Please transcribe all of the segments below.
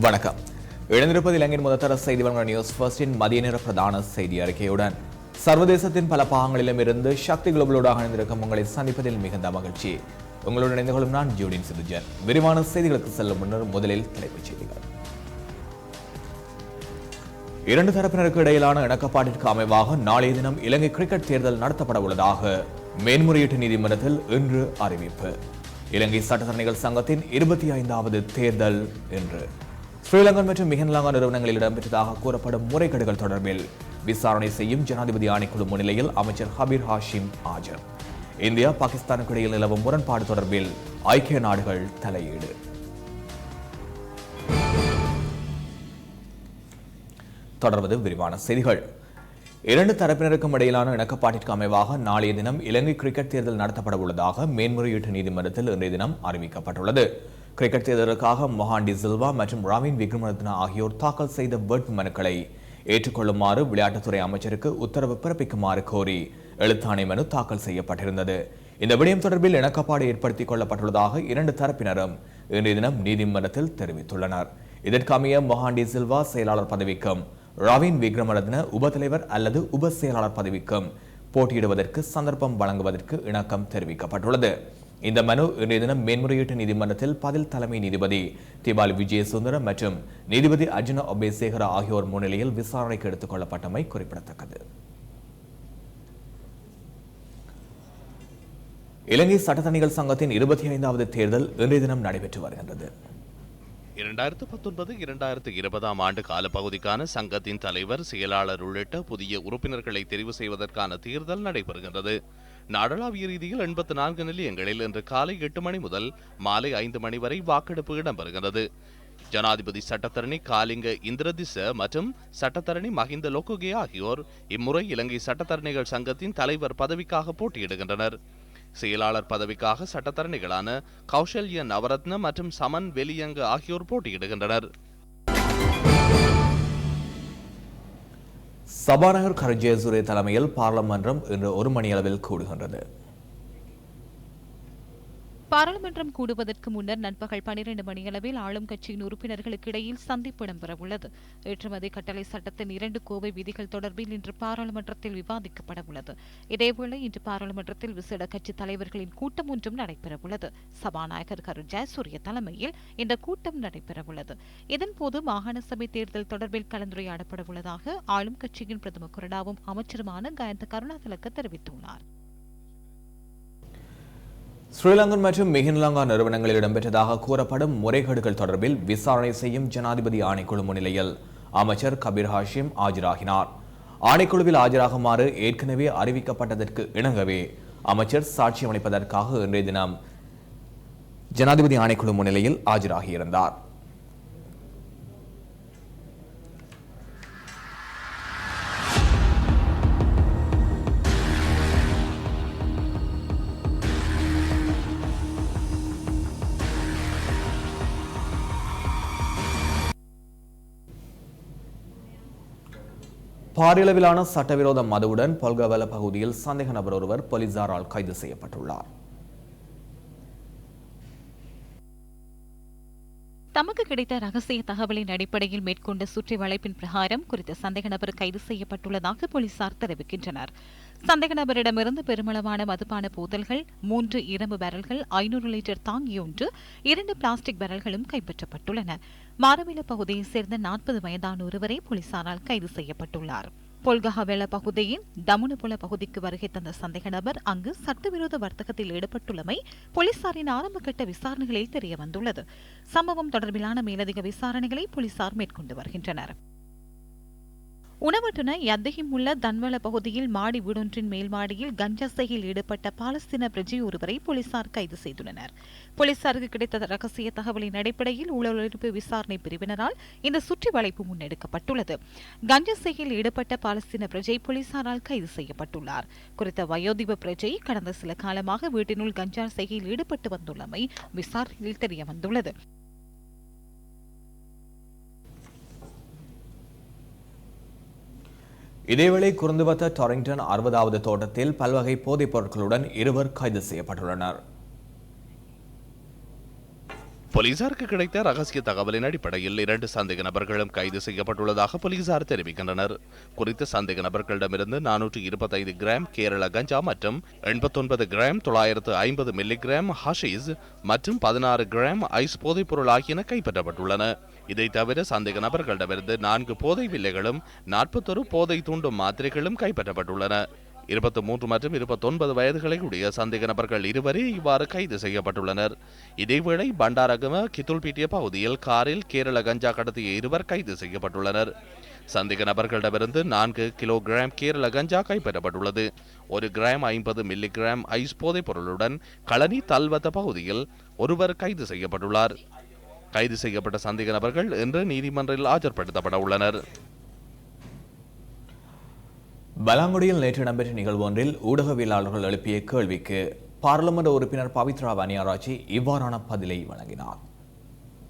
வணக்கம். இணைந்திருப்பது இலங்கையின் முதத்தர செய்தி வழங்க நியூஸ் ஃபர்ஸ்டின் மதிய நேர பிரதான செய்தி அறிக்கையுடன் சர்வதேசத்தின் பல பாகங்களிலும் இருந்து சக்தி குளோபலோடாக இணைந்திருக்கும் உங்களை சந்திப்பதில் மிகுந்த மகிழ்ச்சி. உங்களோடு இணைந்து கொள்ளும் நான் ஜூடின் சிதுஜன் விரிவான செய்திகளுக்கு செல்லும் முன்னர் முதலில் தலைப்புச் செய்திகள். இரண்டு தரப்பினருக்கு இடையிலான இணக்கப்பாட்டிற்கு அமைவாக நாளைய தினம் இலங்கை கிரிக்கெட் தேர்தல் நடத்தப்பட உள்ளதாக மேன்முறையீட்டு நீதிமன்றத்தில் இன்று அறிவிப்பு. இலங்கை சட்டத்தரணிகள் சங்கத்தின் இருபத்தி ஐந்தாவது தேர்தல் என்று ஸ்ரீலங்கன் மற்றும் மிகன்லாங்கா நிறுவனங்களில் இடம்பெற்றதாக கூறப்படும் முறைகேடுகள் தொடர்பில் விசாரணை செய்யும் ஜனாதிபதி ஆணைக்குழு முன்னிலையில் அமைச்சர் ஹபீர் ஹாஷிம் ஆஜர். இந்தியா பாகிஸ்தானுக்கு இடையில் நிலவும் முரண்பாடு தொடர்பில் ஐக்கிய நாடுகள் தலையீடு. தொடர்வது விரிவான செய்திகள். இரண்டு தரப்பினருக்கும் இடையிலான இணக்கப்பாட்டிற்கு அமைவாக நாளைய தினம் இலங்கை கிரிக்கெட் தேர்தல் நடத்தப்பட உள்ளதாக மேன்முறையீட்டு நீதிமன்றத்தில் இன்றைய தினம் அறிவிக்கப்பட்டுள்ளது. கிரிக்கெட் தேர்தலுக்காக மொஹாண்டி சில்வா மற்றும் ராமின் விக்ரமரத்னா ஆகியோர் தாக்கல் செய்த வேட்பு மனுக்களை ஏற்றுக்கொள்ளுமாறு விளையாட்டுத்துறை அமைச்சருக்கு உத்தரவு பிறப்பிக்குமாறு கோரி எழுத்தாணை மனு தாக்கல் செய்யப்பட்டிருந்தது. இந்த விடயம் தொடர்பில் இணக்கப்பாடு ஏற்படுத்திக் கொள்ளப்பட்டுள்ளதாக இரண்டு தரப்பினரும் இன்றைய தினம் நீதிமன்றத்தில் தெரிவித்துள்ளனர். இதற்கமைய மொஹாண்டி சில்வா செயலாளர் பதவிக்கும் ரவீன் விக்ரமரத்ன உபத்தலைவர் அல்லது உப செயலாளர் பதவிக்கும் போட்டியிடுவதற்கு சந்தர்ப்பம் வழங்குவதற்கு இணக்கம் தெரிவிக்கப்பட்டுள்ளது. இந்த மனு இன்றைய தினம் மேன்முறையீட்டு நீதிமன்றத்தில் பதில் தலைமை நீதிபதி திபால் விஜயசுந்தரம் மற்றும் நீதிபதி அர்ஜுன ஒபேசேகர ஆகியோர் முன்னிலையில் விசாரணைக்கு எடுத்துக் கொள்ளப்பட்டமை குறிப்பிடத்தக்கது. இலங்கை சட்டத்தணிகள் சங்கத்தின் இருபத்தி ஐந்தாவது தேர்தல் இன்றைய தினம் நடைபெற்று வருகின்றது. இரண்டாயிரத்து பத்தொன்பது இரண்டாயிரத்து இருபதாம் ஆண்டு காலப்பகுதிக்கான சங்கத்தின் தலைவர் செயலாளர் உள்ளிட்ட புதிய உறுப்பினர்களை தெரிவு செய்வதற்கான தேர்தல் நடைபெறுகின்றது. நாடளாவிய ரீதியில் எண்பத்தி நான்கு நிலையங்களில் இன்று காலை எட்டு மணி முதல் மாலை ஐந்து மணி வரை வாக்கெடுப்பு இடம்பெறுகிறது. ஜனாதிபதி சட்டத்தரணி காலிங்க இந்திரதிச மற்றும் சட்டத்தரணி மஹிந்த லோகுகே ஆகியோர் இம்முறை இலங்கை சட்டத்தரணிகள் சங்கத்தின் தலைவர் பதவிக்காக போட்டியிடுகின்றனர். செயலாளர் பதவிக்காக சட்டத்தரணிகளான கௌஷல்ய நவரத்ன மற்றும் சமன் வெலியங்க ஆகியோர் போட்டியிடுகின்றனர். சபாநாயகர் கரஜேசுரே தலைமையில் பாராளுமன்றம் இன்று ஒரு மணியளவில் கூடுகின்றது. பாராளுமன்றம் கூடுவதற்கு முன்னர் நண்பகல் பனிரெண்டு மணியளவில் ஆளும் கட்சியின் உறுப்பினர்களுக்கு இடையில் சந்திப்பு இடம்பெறவுள்ளது. ஏற்றுமதி கட்டளை சட்டத்தின் இரண்டு கோவை விதிகள் தொடர்பில் இன்று பாராளுமன்றத்தில் விவாதிக்கப்படவுள்ளது. இதேபோல இதேவேளை இன்று பாராளுமன்றத்தில் விசேட கட்சி தலைவர்களின் கூட்டம் ஒன்றும் நடைபெறவுள்ளது. சபாநாயகர் கரு ஜெயசூரிய தலைமையில் இந்த கூட்டம் நடைபெறவுள்ளது. இதன்போது மாகாண சபை தேர்தல் தொடர்பில் கலந்துரையாடப்படவுள்ளதாக ஆளும் கட்சியின் பிரதம கொறடாவும் அமைச்சருமான கயந்த கருணாதிலக்க தெரிவித்துள்ளார். ஸ்ரீலங்கன் மற்றும் மிகின்லங்கா நிறுவனங்களில் இடம்பெற்றதாக கூறப்படும் முறைகேடுகள் தொடர்பில் விசாரணை செய்யும் ஜனாதிபதி ஆணைக்குழு முன்னிலையில் அமைச்சர் கபீர் ஹாஷிம் ஆஜராகினார். ஆணைக்குழுவில் ஆஜராகுமாறு ஏற்கனவே அறிவிக்கப்பட்டதற்கு இணங்கவே அமைச்சர் சாட்சியம் அளிப்பதற்காக இன்றைய தினம் ஜனாதிபதி ஆணைக்குழு முன்னிலையில் ஆஜராகியிருந்தார். பாரியளவிலான சட்டவிரோத மதுவுடன் பொல்கவல பகுதியில் சந்தேக நபர் ஒருவர் போலீசாரால் கைது செய்யப்பட்டுள்ளார். தமக்கு கிடைத்த ரகசிய தகவலின் அடிப்படையில் மேற்கொண்ட சுற்றி வளைப்பின் பிரகாரம் குறித்த சந்தேக நபர் கைது செய்யப்பட்டுள்ளதாக போலீசார் தெரிவிக்கின்றனர். சந்தேக நபரிடமிருந்து பெருமளவான மதுபான போதல்கள் மூன்று இரும்பு பேரல்கள் ஐநூறு லிட்டர் தாங்கியொன்று இரண்டு பிளாஸ்டிக் பேரல்களும் கைப்பற்றப்பட்டுள்ளன. மாரவில பகுதியைச் சேர்ந்த நாற்பது வயதான ஒருவரை போலீசாரால் கைது செய்யப்பட்டுள்ளார். பொல்கஹவெல பகுதியின் தமுனுபுல பகுதிக்கு வருகை தந்த சந்தேக நபர் அங்கு சட்டவிரோத வர்த்தகத்தில் ஈடுபட்டுள்ளமை போலீசாரின் ஆரம்பகட்ட விசாரணைகளில் தெரியவந்துள்ளது. சம்பவம் தொடர்பிலான மேலதிக விசாரணைகளை போலீசார் மேற்கொண்டு வருகின்றனர். உணவட்டுன யத்தகிம் உள்ள பகுதியில் மாடி வீடொன்றின் மேல் மாடியில் கஞ்சா செய்கையில் ஈடுபட்ட பாலஸ்தீன பிரஜை ஒருவரை போலீசார் கைது செய்துள்ளனர். போலீசாருக்கு கிடைத்த ரகசிய தகவலின் அடிப்படையில் ஊழலெடுப்பு விசாரணை பிரிவினரால் இந்த சுற்றி வளைப்பு முன்னெடுக்கப்பட்டுள்ளது. கஞ்சா செய்கையில் ஈடுபட்ட பாலஸ்தீன பிரஜை போலீசாரால் கைது செய்யப்பட்டுள்ளார். குறித்த வயோதிப பிரஜை கடந்த சில காலமாக வீட்டினுள் கஞ்சா செய்கையில் ஈடுபட்டு வந்துள்ளமை விசாரணையில் தெரியவந்துள்ளது. இதேவேளை குருந்துவத்த டாரிங்டன் அறுபதாவது தோட்டத்தில் பல்வகை போதைப் பொருட்களுடன் இருவர் கைது செய்யப்பட்டுள்ளனர். போலீசாருக்கு கிடைத்த ரகசிய தகவலின் அடிப்படையில் இரண்டு சந்தேக நபர்களும் கைது செய்யப்பட்டுள்ளதாக போலீசார் தெரிவிக்கின்றனர். குறித்த சந்தேக நபர்களிடமிருந்து நானூற்று இருபத்தைந்து கிராம் கேரள கஞ்சா மற்றும் எண்பத்தொன்பது கிராம் தொள்ளாயிரத்து ஐம்பது மில்லிகிராம் ஹஷீஸ் மற்றும் பதினாறு கிராம் ஐஸ் போதைப் பொருள் ஆகியன கைப்பற்றப்பட்டுள்ளன. இதை தவிர சந்தேக நபர்களிடமிருந்து நான்கு போதை வில்லைகளும் நாற்பத்தொரு போதை தூண்டும் மாத்திரைகளும் கைப்பற்றப்பட்டுள்ளன. இருபத்தி மூன்று மற்றும் இருபத்தொன்பது வயதுகளை உடைய சந்தேக நபர்கள் இருவரே இவ்வாறு கைது செய்யப்பட்டுள்ளனர். இதேவேளை பண்டாரகம கித்துல்பீட்டிய பகுதியில் காரில் கேரள கஞ்சா கடத்திய இருவர் கைது செய்யப்பட்டுள்ளனர். சந்தேக நபர்களிடமிருந்து நான்கு கிலோகிராம் கேரள கஞ்சா கைப்பற்றப்பட்டுள்ளது. ஒரு கிராம் ஐம்பது மில்லிகிராம் ஐஸ் போதைப் பொருளுடன் களனி தல்வத்த பகுதியில் ஒருவர் கைது செய்யப்பட்டுள்ளார். கைது செய்யப்பட்ட சந்தேக நபர்கள் இன்று நீதிமன்றில் ஆஜர்படுத்தப்பட உள்ளனர் பலாங்குடியில் நேற்று இடம்பெற்ற நிகழ்வு ஒன்றில் ஊடகவியலாளர்கள் எழுப்பிய கேள்விக்கு பாராளுமன்ற உறுப்பினர் பவித்ரா வனியாராச்சி இவ்வாறான பதிலை வழங்கினார்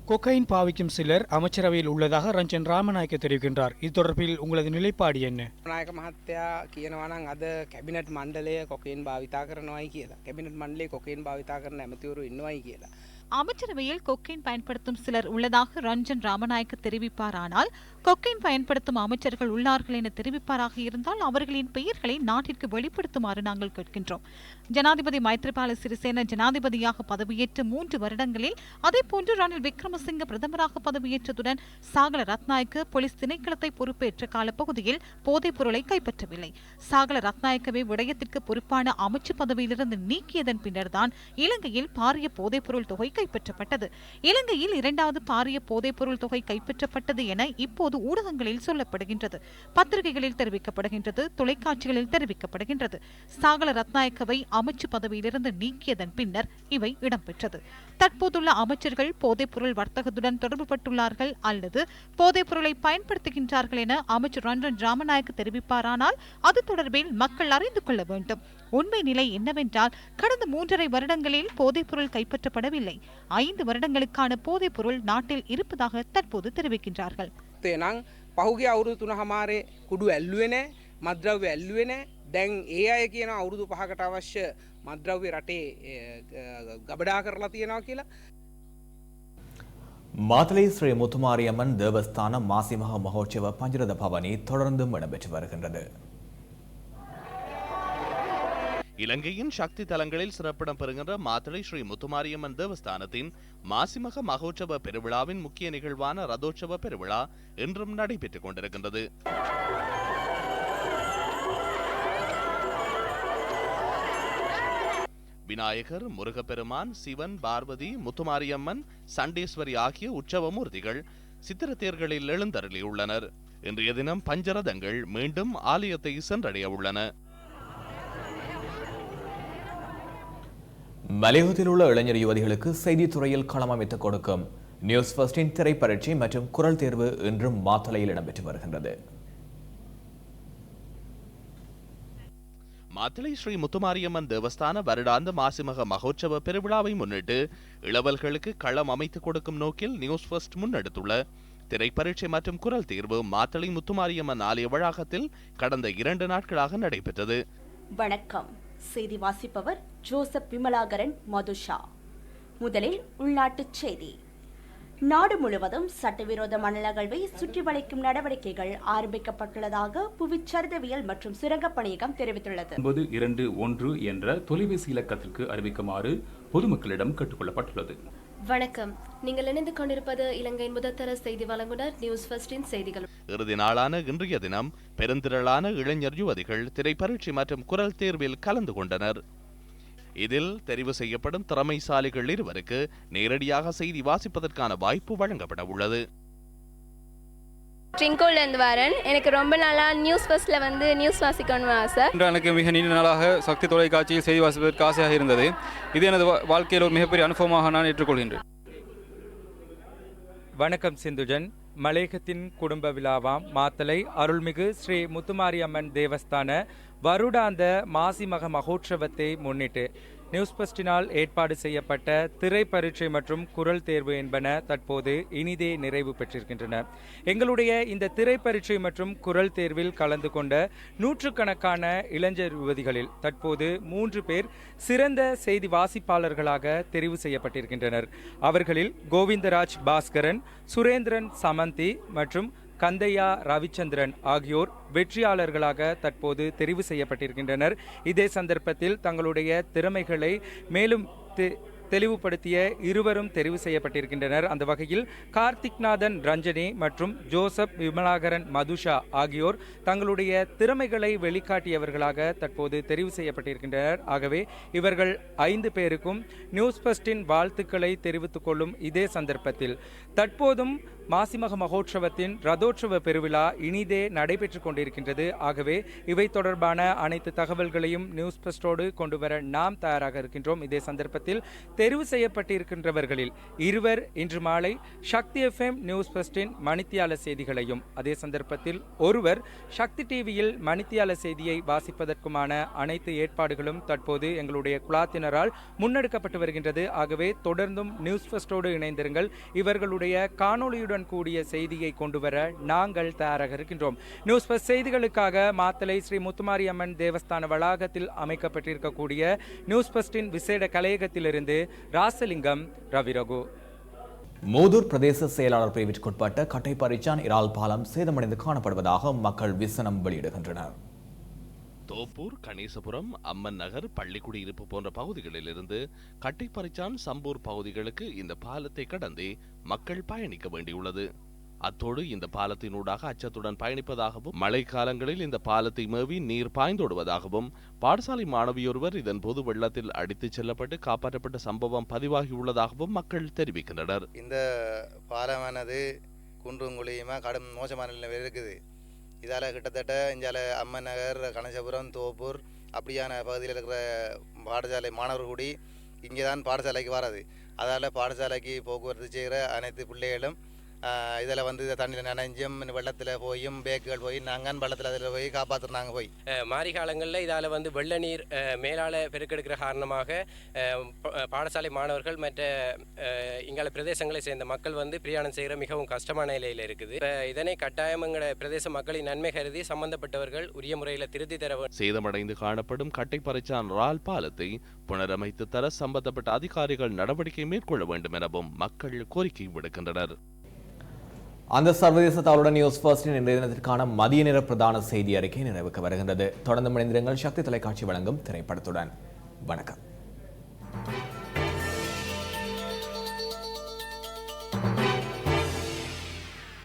கொக்கைன் பாவிக்கும் சிலர் அமைச்சரவையில் உள்ளதாக ரஞ்சன் ராமநாயக்க தெரிவிக்கின்றார் இது தொடர்பில் உங்களது நிலைப்பாடு என்ன නායක මහත්තයා කියනවනම් අද කැබිනට් මණ්ඩලය කොකෙන් භාවිතා කරනවයි කියලා කැබිනට් මණ්ඩලේ කොකෙන් භාවිතා කරන ඇමතිවරු ඉන්නවයි කියලා. அமைச்சரவையில் கொக்கைன் பயன்படுத்தும் சிலர் உள்ளதாக ரஞ்சன் ராமநாயக்க தெரிவிப்பார் ஆனால் கொக்கைன் பயன்படுத்தும் அமைச்சர்கள் உள்ளார்கள் என தெரிவிப்பாராக இருந்தால் அவர்களின் பெயர்களை நாட்டிற்கு வெளிப்படுத்துமாறு நாங்கள் கேட்கின்றோம். ஜனாதிபதி மைத்ரிபால சிறிசேன ஜனாதிபதியாக பதவியேற்ற மூன்று வருடங்களில் அதேபோன்று ரணில் விக்ரமசிங்க பிரதமராக பதவியேற்றதுடன் சாகல ரத்நாயக்க போலீஸ் திணைக்களத்தை பொறுப்பேற்ற காலப்பகுதியில் போதைப் பொருளை கைப்பற்றவில்லை. சாகல ரத்நாயக்கவே விடயத்திற்கு பொறுப்பான அமைச்சு பதவியிலிருந்து நீக்கியதன் பின்னர்தான் இலங்கையில் பாரிய போதைப்பொருள் தொகை கைப்பற்றப்பட்டது. இலங்கையில் இரண்டாவது பாரிய போதைப்பொருள் தொகை கைப்பற்றப்பட்டது என இப்போது ஊடகங்களில் சொல்லப்படுகின்றது. பத்திரிகைகளில் தெரிவிக்கப்படுகின்றது தொலைக்காட்சிகளில் தெரிவிக்கப்படுகின்றது. சாகல ரத்நாயக்கவை அமைச்சு பதவியிலிருந்து நீக்கியதன் பின்னர் இவை இடம்பெற்றது. தற்போதுள்ள அமைச்சர்கள் போதைப்பொருள் வர்த்தகத்துடன் தொடர்புபட்டுள்ளார்கள் அல்லது போதைப்பொருளை பயன்படுத்துகின்றார்கள் என அமைச்சர் ரஞ்சன் ராமநாயக்க தெரிவிப்பாரானால் அது தொடர்பில் மக்கள் அறிந்து கொள்ள வேண்டும். உண்மை நிலை என்னவென்றால் கடந்த மூன்றரை வருடங்களில் போதைப்பொருள் கைப்பற்றப்படவில்லை. ஐந்து வருடங்களுக்கான போதைப்பொருள் நாட்டில் இருப்பதாக தற்போது தெரிவிக்கின்றார்கள். තේනං පහුගේ අවුරුදු තුන හමාරේ කුඩු ඇල්ලුවන මද්‍රව්‍ය ඇල්ලුවන දැන් ඒ අය කියන අවුරුදු පහකට අවශ්‍ය මද්‍රව්‍ය රටේ ඒ, ග- ගබඩා කරලා තියෙනවා කියලා மாத்தலை ஸ்ரீ முத்துமாரியம்மன் தேவஸ்தான மாசிமக மகோற்சவ பஞ்சரத பவனி தொடர்ந்தும் இடம்பெற்று வருகின்றது இலங்கையின் சக்தி தலங்களில் சிறப்பிடம் பெறுகின்ற மாத்தளை ஸ்ரீ முத்துமாரியம்மன் தேவஸ்தானத்தின் மாசிமக மகோற்சவ பெருவிழாவின் முக்கிய நிகழ்வான ரதோற்சவ பெருவிழா இன்றும் நடைபெற்றுக் கொண்டிருக்கின்றது. விநாயகர் முருகப்பெருமான் சிவன் பார்வதி முத்துமாரியம்மன் சண்டேஸ்வரி ஆகிய உற்சவமூர்த்திகள் சித்திரத்தேர்களில் எழுந்தருளியுள்ளனர். இன்றைய தினம் பஞ்சரதங்கள் மீண்டும் ஆலயத்தை சென்றடைய உள்ளன. மலையகத்தில் உள்ள இளைஞர் யுவதிகளுக்கு செய்தித்துறையில் களம் அமைத்துக் கொடுக்கும். நியூஸ் ஃபர்ஸ்டின் திரைப்பரட்சி மற்றும் குரல் தேர்வு இன்றும் மாத்தளையில் இடம்பெற்று வருகின்றது. மாத்தளை ஸ்ரீ முத்துமாரியம்மன் தேவஸ்தான வருடாந்த மாசிமக மகோற்சவ பெருவிழாவை முன்னிட்டு இளவல்களுக்கு களம் அமைத்துக் கொடுக்கும் நோக்கில் நியூஸ் ஃபர்ஸ்ட் முன்னெடுத்துள்ள. திரைப்பரீட்சை மற்றும் குரல் தேர்வு மாத்தளை முத்துமாரியம்மன் ஆலய வளாகத்தில் கடந்த இரண்டு நாட்களாக நடைபெற்றது. வணக்கம். செய்தி வாசிப்பவர் ஜோசப் விமலாகரன் மதுஷா முதலில் உள்நாட்டுச் செய்தி. நாடு முழுவதும் சட்டவிரோத மணல் அகழ்வை சுற்றி வளைக்கும் நடவடிக்கைகள் ஆரம்பிக்கப்பட்டுள்ளதாக புவிச்சரிதவியல் மற்றும் சுரங்கப் பணியகம் தெரிவித்துள்ளது. ஒன்பது இரண்டு ஒன்று என்ற தொலைபேசி இலக்கத்திற்கு அறிவிக்குமாறு பொதுமக்களிடம் கேட்டுக்கொள்ளப்பட்டுள்ளது வணக்கம். நீங்கள் இணைந்து கொண்டிருப்பது இலங்கையின் முதற்தர செய்தி வழங்குனர் நியூஸ் ஃபர்ஸ்டின் செய்திகள். இறுதி நாளான இன்றைய தினம் பெருந்திரளான இளைஞர் யுவதிகள் திரைப்பரீட்சை மற்றும் குரல் தேர்வில் கலந்து கொண்டனர். இதில் தெரிவு செய்யப்படும் திறமைசாலிகள் இருவருக்கு நேரடியாக செய்தி வாசிப்பதற்கான வாய்ப்பு வழங்கப்பட உள்ளது. ட்ரிங்கோல்லேருந்து வரேன். எனக்கு ரொம்ப நாளாக நியூஸ் ஃபர்ஸ்ட்டில் வந்து நியூஸ் வாசிக்கணும்னு ஆசை. இன்று எனக்கு மிக நீண்ட நாளாக சக்தி தொலைக்காட்சியில் செய்தி வாசிப்பதற்கு ஆசையாக இருந்தது. இது எனது வா- வாழ்க்கையில் ஒரு மிகப்பெரிய அனுபவமாக நான் ஏற்றுக்கொள்கின்றேன். வணக்கம் சிந்துஜன். மலேகத்தின் குடும்ப விழாவாம் மாத்தலை அருள்மிகு ஸ்ரீ முத்துமாரியம்மன் தேவஸ்தான வருடாந்த மாசிமக மகோற்சவத்தை முன்னிட்டு நியூஸ் பஸ்டினால் ஏற்பாடு செய்யப்பட்ட திரை பரீட்சை மற்றும் குரல் தேர்வு என்பன தற்போது இனிதே நிறைவு பெற்றிருக்கின்றன. எங்களுடைய இந்த திரை பரீட்சை மற்றும் குரல் தேர்வில் கலந்து கொண்ட நூற்றுக்கணக்கான இளைஞர் யுவதிகளில் தற்போது மூன்று பேர் சிறந்த செய்தி வாசிப்பாளர்களாக தெரிவு செய்யப்பட்டிருக்கின்றனர். அவர்களில் கோவிந்தராஜ் பாஸ்கரன் சுரேந்திரன் சமந்தி மற்றும் கந்தையா ரவிச்சந்திரன் ஆகியோர் வெற்றியாளர்களாக தற்போது தெரிவு செய்யப்பட்டிருக்கின்றனர். இதே சந்தர்ப்பத்தில் தங்களுடைய திறமைகளை மேலும் தெளிவுபடுத்திய இருவரும் தெரிவு செய்யப்பட்டிருக்கின்றனர். அந்த வகையில் கார்த்திக்நாதன் ரஞ்சனி மற்றும் ஜோசப் விமலாகரன் மதுஷா ஆகியோர் தங்களுடைய திறமைகளை வெளிக்காட்டியவர்களாக தற்போது தெரிவு செய்யப்பட்டிருக்கின்றனர். ஆகவே இவர்கள் ஐந்து பேருக்கும் நியூஸ் ஃபஸ்டின் வாழ்த்துக்களை தெரிவித்துக் கொள்ளும் இதே சந்தர்ப்பத்தில் தற்போதும் மாசிமக மகோற்சவத்தின் ரதோற்சவ பெருவிழா இனிதே நடைபெற்றுக் கொண்டிருக்கின்றது. ஆகவே இவை தொடர்பான அனைத்து தகவல்களையும் நியூஸ் பஸ்டோடு கொண்டு வர நாம் தயாராக இருக்கின்றோம். இதே சந்தர்ப்பத்தில் தெரிவு செய்யப்பட்டிருக்கின்றவர்களில் இருவர் இன்று மாலை சக்தி எஃப்எம் நியூஸ் பஸ்டின் மணித்தியால செய்திகளையும் அதே சந்தர்ப்பத்தில் ஒருவர் சக்தி டிவியில் மணித்தியால செய்தியை வாசிப்பதற்குமான அனைத்து ஏற்பாடுகளும் தற்போது எங்களுடைய குழாத்தினரால் முன்னெடுக்கப்பட்டு வருகின்றது. ஆகவே தொடர்ந்தும் நியூஸ் ஃபஸ்டோடு இணைந்திருங்கள். இவர்களுடைய காணொளியுடன் கூடிய செய்தியை கொண்டு வர நாங்கள் தயாராக இருக்கின்றோம். நியூஸ் ஃபஸ்ட் செய்திகளுக்காக மாத்தலை ஸ்ரீ முத்துமாரி அம்மன் தேவஸ்தான வளாகத்தில் அமைக்கப்பட்டிருக்கக்கூடிய நியூஸ் ஃபஸ்டின் விசேட கலையகத்திலிருந்து ராசலிங்கம் ரவிரகு மூதூர் பிரதேச செயலாளர் பிரிவிற்குட்பட்ட கட்டைப்பறிச்சான் இறால் பாலம் சேதமடைந்து காணப்படுவதாக மக்கள் விசனம் வெளியிடுகின்றனர் தோப்பூர் கணேசபுரம் அம்மன் நகர் பள்ளிக்குடியிருப்பு போன்ற பகுதிகளிலிருந்து கட்டைப்பறிச்சான் சம்பூர் பகுதிகளுக்கு இந்த பாலத்தை கடந்தே மக்கள் பயணிக்க வேண்டியுள்ளது. அத்தோடு இந்த பாலத்தினூடாக அச்சத்துடன் பயணிப்பதாகவும் மழை காலங்களில் இந்த பாலத்தை மேவி நீர் பாய்ந்தோடுவதாகவும் பாடசாலை மாணவியொருவர் இதன் போது வெள்ளத்தில் அடித்துச் செல்லப்பட்டு காப்பாற்றப்பட்ட சம்பவம் பதிவாகியுள்ளதாகவும் மக்கள் தெரிவிக்கின்றனர். இந்த பாலமானது குன்றும் குழியுமா கடும் மோசமான நிலையில் இருக்குது. இதால் கிட்டத்தட்ட இஞ்சால அம்மன் நகர் கணேசபுரம் தோப்பூர் அப்படியான பகுதியில் இருக்கிற பாடசாலை மாணவர் கூடி இங்கே தான் பாடசாலைக்கு வராது அதால் பாடசாலைக்கு போக்குவரத்து செய்கிற அனைத்து பிள்ளைகளும் இதில் வந்து தண்ணியில் நனைஞ்சும் வெள்ளத்தில் போயும் பேக்குகள் போய் நாங்கள் வெள்ளத்தில் அதில் போய் காப்பாற்றுறாங்க போய் மாரி காலங்களில் இதால் வந்து வெள்ள நீர் மேலால பெருக்கெடுக்கிற காரணமாக பாடசாலை மாணவர்கள் மற்ற இங்கால பிரதேசங்களை சேர்ந்த மக்கள் வந்து பிரயாணம் செய்கிற மிகவும் கஷ்டமான நிலையில் இருக்குது இப்ப இதனை கட்டாயம் பிரதேச மக்களின் நன்மை கருதி சம்பந்தப்பட்டவர்கள் உரிய முறையில் திருத்தி தர வேண்டும். சேதமடைந்து காணப்படும் கட்டைப்பறிச்சான் ரால் பாலத்தை புனரமைத்து தர சம்பந்தப்பட்ட அதிகாரிகள் நடவடிக்கை மேற்கொள்ள வேண்டும் எனவும் மக்கள் கோரிக்கை விடுக்கின்றனர் அந்த சர்வதேச தாளுடன் நியூஸ் ஃபர்ஸ்டின் இன்றைய தினத்திற்கான மதிய நிற பிரதான செய்தி அறிக்கை நிறைவுக்கு வருகின்றது. தொடர்ந்து மனிதர்கள் சக்தி தொலைக்காட்சி வழங்கும் திரைப்படத்துடன். வணக்கம்.